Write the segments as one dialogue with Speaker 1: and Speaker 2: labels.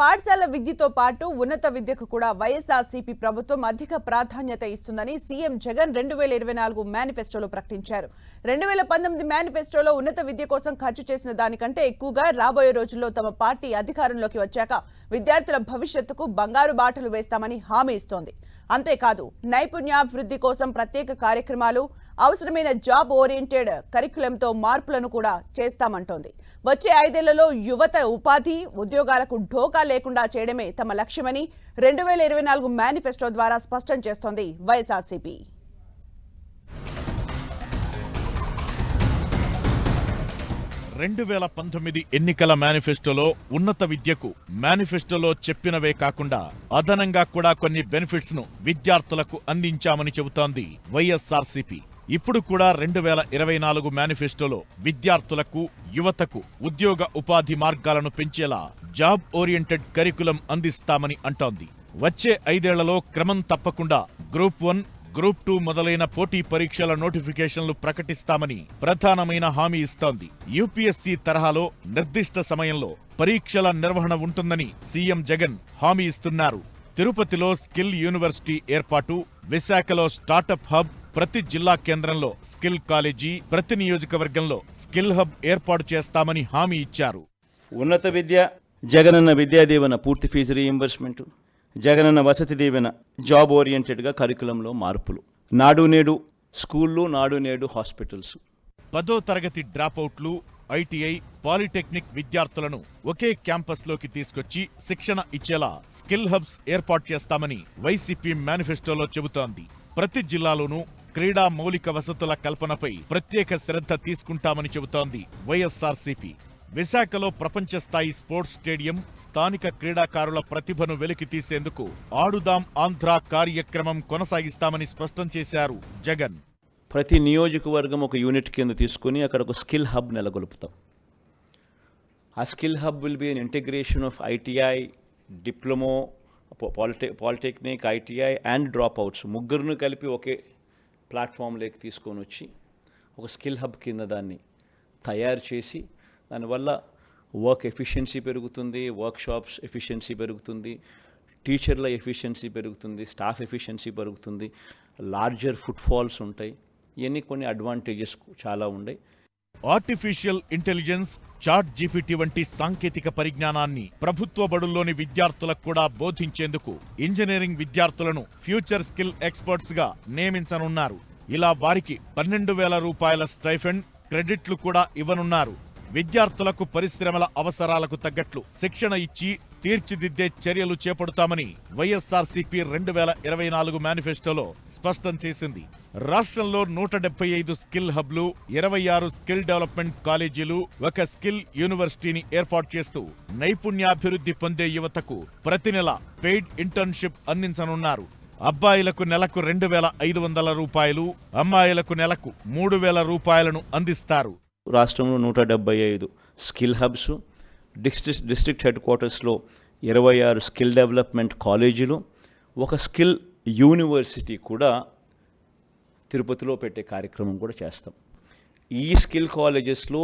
Speaker 1: పాఠశాల విద్యతో పాటు ఉన్నత విద్యకు కూడా వైఎస్ఆర్సీపీ ప్రభుత్వం అధిక ప్రాధాన్యత ఇస్తుందని సీఎం జగన్ రెండు వేల ఇరవై నాలుగు మేనిఫెస్టోలో ప్రకటించారు. రెండు వేల పంతొమ్మిది మేనిఫెస్టోలో ఉన్నత విద్య కోసం ఖర్చు చేసిన దానికంటే ఎక్కువగా రాబోయే రోజుల్లో తమ పార్టీ అధికారంలోకి వచ్చాక విద్యార్థుల భవిష్యత్తుకు బంగారు బాటలు వేస్తామని హామీ ఇస్తోంది. అంతేకాదు నైపుణ్యాభివృద్ధి కోసం ప్రత్యేక కార్యక్రమాలు అవసరమైన జాబ్ ఓరియంటెడ్ కరికులంతో మార్పులను కూడా చేస్తామంటోంది. వచ్చే ఐదేళ్ళలో యువత ఉపాధి ఉద్యోగాలకు ఢోకా లేకుండా చేయడమే తమ లక్ష్యమని రెండు వేల ఇరవై నాలుగు మేనిఫెస్టో ద్వారా స్పష్టం చేస్తోంది వైఎస్ఆర్సీపీ.
Speaker 2: రెండు వేల పంతొమ్మిది ఎన్నికల మేనిఫెస్టోలో ఉన్నత విద్యకు మేనిఫెస్టోలో చెప్పినవే కాకుండా అదనంగా కూడా కొన్ని బెనిఫిట్స్ను విద్యార్థులకు అందించామని చెబుతోంది వైఎస్ఆర్సీపీ. ఇప్పుడు కూడా రెండు వేల ఇరవై నాలుగు మేనిఫెస్టోలో విద్యార్థులకు యువతకు ఉద్యోగ ఉపాధి మార్గాలను పెంచేలా జాబ్ ఓరియంటెడ్ కరికులం అందిస్తామని అంటోంది. వచ్చే ఐదేళ్ళలో క్రమం తప్పకుండా గ్రూప్ వన్ గ్రూప్ టూ మొదలైన పోటీ పరీక్షల నోటిఫికేషన్లు ప్రకటిస్తామని ప్రధానమైన హామీ ఇస్తోంది. యూపీఎస్సీ తరహాలో నిర్దిష్ట సమయంలో పరీక్షల నిర్వహణ ఉంటుందని సీఎం జగన్ హామీ ఇస్తున్నారు. తిరుపతిలో స్కిల్ యూనివర్సిటీ ఏర్పాటు విశాఖలో స్టార్టప్ హబ్ ప్రతి జిల్లా కేంద్రంలో స్కిల్ కాలేజీ ప్రతి నియోజకవర్గంలో స్కిల్ హబ్ ఏర్పాటు చేస్తామని హామీ ఇచ్చారు.
Speaker 3: ఉన్నత విద్య జగనన్న విద్యాదీవన పూర్తి fee reimbursement. Jagananna Vasathi Deevena job ఓరియంటెడ్గా కరికులంలో మార్పులు. నాడు నేడు స్కూళ్ళు నాడు నేడు హాస్పిటల్స్.
Speaker 2: పదో తరగతి డ్రాపౌట్లు ఐటీఐ పాలిటెక్నిక్ విద్యార్థులను ఒకే క్యాంపస్లోకి తీసుకొచ్చి శిక్షణ ఇచ్చేలా స్కిల్ హబ్స్ ఏర్పాటు చేస్తామని వైసీపీ మేనిఫెస్టోలో చెబుతోంది. ప్రతి జిల్లాలోనూ క్రీడా మౌలిక వసతుల కల్పనపై ప్రత్యేక శ్రద్ధ తీసుకుంటామని చెబుతోంది వైఎస్ఆర్సీపీ. విశాఖలో ప్రపంచ స్థాయి స్పోర్ట్స్ స్టేడియం స్థానిక క్రీడాకారుల ప్రతిభను వెలికి తీసేందుకు ఆడుదాం ఆంధ్ర కార్యక్రమం కొనసాగిస్తామని స్పష్టం చేశారు జగన్.
Speaker 3: ప్రతి నియోజకవర్గం ఒక యూనిట్ కింద తీసుకొని అక్కడ ఒక స్కిల్ హబ్ నెలకొల్పుతాం. ఆ skill hub will be an integration of ITI diploma poly polytechnic ITI and dropouts ముగ్గురును కలిపి ఒకే ప్లాట్ఫామ్లోకి తీసుకొని వచ్చి ఒక స్కిల్ హబ్ కింద దాన్ని తయారు చేసి దానివల్ల వర్క్ ఎఫిషియన్సీ పెరుగుతుంది వర్క్ షాప్స్ ఎఫిషియన్సీ పెరుగుతుంది టీచర్ల ఎఫిషియన్సీ పెరుగుతుంది స్టాఫ్ ఎఫిషియన్సీ పెరుగుతుంది లార్జర్ ఫుట్ఫాల్స్ ఉంటాయి. ఇవన్నీ కొన్ని అడ్వాంటేజెస్ చాలా ఉన్నాయి
Speaker 2: ఆర్టిఫిషియల్ ఇంటెలిజెన్స్ చాట్ జీపీటీ వంటి సాంకేతిక పరిజ్ఞానాన్ని ప్రభుత్వ బడుల్లోని విద్యార్థులకు కూడా బోధించేందుకు ఇంజనీరింగ్ విద్యార్థులను ఫ్యూచర్ స్కిల్ ఎక్స్పర్ట్స్గా నియమించనున్నారు. ఇలా వారికి పన్నెండు వేల రూపాయల స్టైఫండ్ క్రెడిట్లు కూడా ఇవ్వనున్నారు. విద్యార్థులకు పరిశ్రమల అవసరాలకు తగ్గట్లు శిక్షణ ఇచ్చి తీర్చిదిద్దే చర్యలు చేపడతామని వైఎస్ఆర్సీపీ రెండు వేల ఇరవై నాలుగు మేనిఫెస్టోలో స్పష్టం చేసింది. రాష్ట్రంలో నూట డెబ్బై ఐదు స్కిల్ హబ్లు ఇరవై ఆరు స్కిల్ డెవలప్మెంట్ కాలేజీలు ఒక స్కిల్ యూనివర్సిటీని ఏర్పాటు చేస్తూ నైపుణ్యాభివృద్ధి పొందే యువతకు ప్రతి నెల పెయిడ్ ఇంటర్న్షిప్ అందించనున్నారు. అబ్బాయిలకు నెలకు రెండు వేల ఐదు వందల రూపాయలు అమ్మాయిలకు నెలకు మూడు వేల రూపాయలను అందిస్తారు.
Speaker 3: రాష్ట్రంలో నూట డెబ్బై ఐదు skill hubs district district head క్వార్టర్స్లో ఇరవై ఆరు స్కిల్ డెవలప్మెంట్ కాలేజీలు ఒక స్కిల్ యూనివర్సిటీ కూడా తిరుపతిలో పెట్టే కార్యక్రమం కూడా చేస్తాం. ఈ స్కిల్ కాలేజెస్లో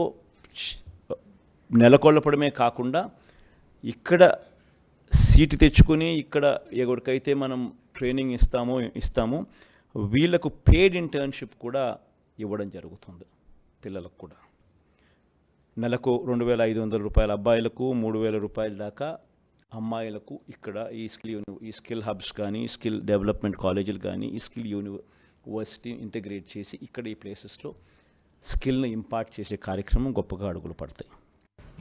Speaker 3: నెలకొల్పడమే కాకుండా ఇక్కడ సీటు తెచ్చుకొని ఇక్కడ ఎవరికైతే మనం ట్రైనింగ్ ఇస్తామో ఇస్తామో వీళ్ళకు పేడ్ ఇంటర్న్షిప్ కూడా ఇవ్వడం జరుగుతుంది పిల్లలకు కూడా. నెలకు రెండు వేల ఐదు వందల రూపాయల అబ్బాయిలకు మూడు వేల రూపాయల దాకా అమ్మాయిలకు ఇక్కడ ఈ స్కిల్ యూని ఈ స్కిల్ హబ్స్ కానీ స్కిల్ డెవలప్మెంట్ కాలేజీలు కానీ ఈ స్కిల్ యూనివర్సిటీ ఇంటిగ్రేట్ చేసి ఇక్కడ ఈ ప్లేసెస్లో స్కిల్ని ఇంపార్ట్ చేసే కార్యక్రమం గొప్పగా అడుగులు పడతాయి.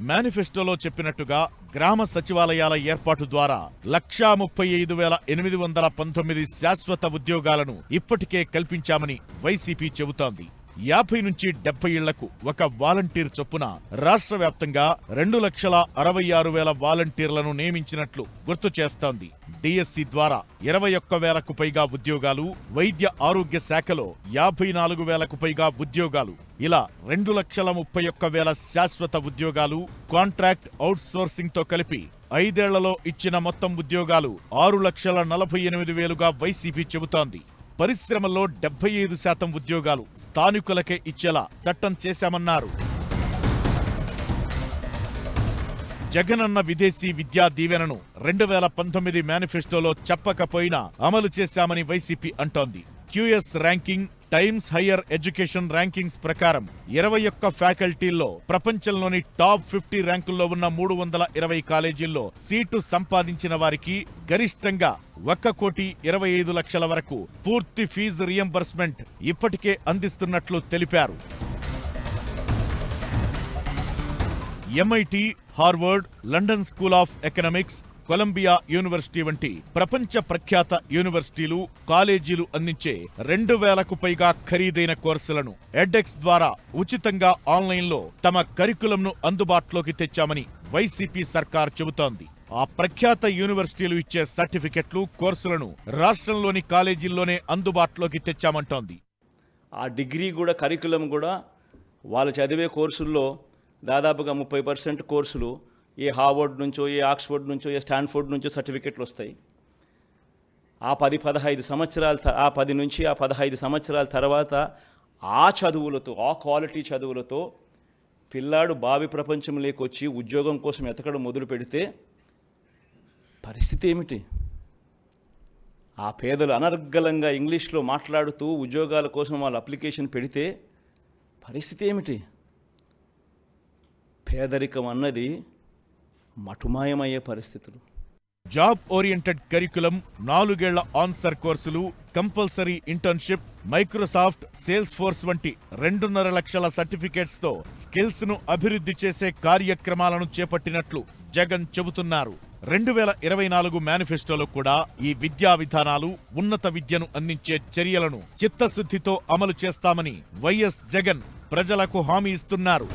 Speaker 2: మేనిఫెస్టోలో చెప్పినట్టుగా గ్రామ సచివాలయాల ఏర్పాటు ద్వారా లక్షా ముప్పై ఐదు వేల ఎనిమిది వందల పంతొమ్మిది శాశ్వత ఉద్యోగాలను ఇప్పటికే కల్పించామని వైసీపీ చెబుతోంది. యాభై నుంచి డెబ్బై ఇళ్ళకు ఒక వాలంటీర్ చొప్పున రాష్ట్ర వ్యాప్తంగా రెండు లక్షల అరవై ఆరు వేల వాలంటీర్లను నియమించినట్లు గుర్తు చేస్తోంది. డిఎస్సి ద్వారా ఇరవై ఒక్క వేలకు పైగా ఉద్యోగాలు వైద్య ఆరోగ్య శాఖలో యాభై నాలుగు వేలకు పైగా ఉద్యోగాలు ఇలా రెండు లక్షల ముప్పై ఒక్క వేల శాశ్వత ఉద్యోగాలు కాంట్రాక్ట్ అవుట్సోర్సింగ్తో కలిపి ఐదేళ్ళలో ఇచ్చిన మొత్తం ఉద్యోగాలు ఆరు లక్షల నలభై ఎనిమిది వేలుగా వైసీపీ చెబుతోంది. పరిశ్రమల్లో డెబ్బై ఐదు శాతం ఉద్యోగాలు స్థానికులకే ఇచ్చేలా చట్టం చేశామన్నారు. జగనన్న విదేశీ విద్యా దీవెనను రెండు వేల పంతొమ్మిది మేనిఫెస్టోలో చెప్పకపోయినా అమలు చేశామని వైసీపీ అంటోంది. QS ranking Times Higher Education rankings ప్రకారం ఇరవై ఒక్క ఫ్యాకల్టీల్లో ప్రపంచంలోని టాప్ ఫిఫ్టీ ర్యాంకుల్లో ఉన్న మూడు వందల ఇరవై కాలేజీల్లో సీటు సంపాదించిన వారికి గరిష్టంగా ఒక్క కోటి ఇరవై ఐదు లక్షల వరకు పూర్తి ఫీజు రియంబర్స్మెంట్ ఇప్పటికే అందిస్తున్నట్లు తెలిపారు. MIT Harvard London School of Economics Columbia University వంటి ప్రపంచ ప్రఖ్యాత యూనివర్సిటీలు కాలేజీలు అందించే రెండు వేలకు పైగా ఖరీదైన కోర్సులను ఎడ్ఎక్స్ ద్వారా ఉచితంగా ఆన్లైన్లో తమ కరికులంను అందుబాటులోకి తెచ్చామని వైసీపీ సర్కార్ చెబుతోంది. ఆ ప్రఖ్యాత యూనివర్సిటీలు ఇచ్చే సర్టిఫికెట్లు కోర్సులను రాష్ట్రంలోని కాలేజీల్లోనే అందుబాటులోకి తెచ్చామంటోంది.
Speaker 3: ఆ డిగ్రీ కూడా కరికులం కూడా వాళ్ళు చదివే కోర్సుల్లో దాదాపుగా ముప్పై పర్సెంట్ కోర్సులు ఏ హార్వర్డ్ నుంచో ఏ ఆక్స్ఫర్డ్ నుంచో ఏ స్టాన్ఫోర్డ్ నుంచో సర్టిఫికెట్లు వస్తాయి. ఆ పది పదహైదు సంవత్సరాల ఆ పది నుంచి ఆ పదహైదు సంవత్సరాల తర్వాత ఆ చదువులతో ఆ క్వాలిటీ చదువులతో పిల్లాడు బావి ప్రపంచంలోకి వచ్చి ఉద్యోగం కోసం ఎతకడం మొదలు పెడితే పరిస్థితి ఏమిటి? ఆ పేదలు అనర్గళంగా ఇంగ్లీష్లో మాట్లాడుతూ ఉద్యోగాల కోసం వాళ్ళు అప్లికేషన్ పెడితే పరిస్థితి ఏమిటి? పేదరికం అన్నది మటుమాయమయ్యే పరిస్థితులు.
Speaker 2: జాబ్ ఓరియంటెడ్ కరికులం నాలుగేళ్ళ ఆన్సర్ కోర్సులు compulsory internship Microsoft Salesforce వంటి రెండున్నర లక్షల సర్టిఫికేట్స్తో స్కిల్స్ను అభివృద్ధి చేసే కార్యక్రమాలను చేపట్టినట్లు జగన్ చెబుతున్నారు. రెండు వేల ఇరవై నాలుగు మేనిఫెస్టోలో కూడా ఈ విద్యా విధానాలు ఉన్నత విద్యను అందించే చర్యలను చిత్తశుద్ధితో అమలు చేస్తామని వైఎస్ జగన్ ప్రజలకు హామీ ఇస్తున్నారు.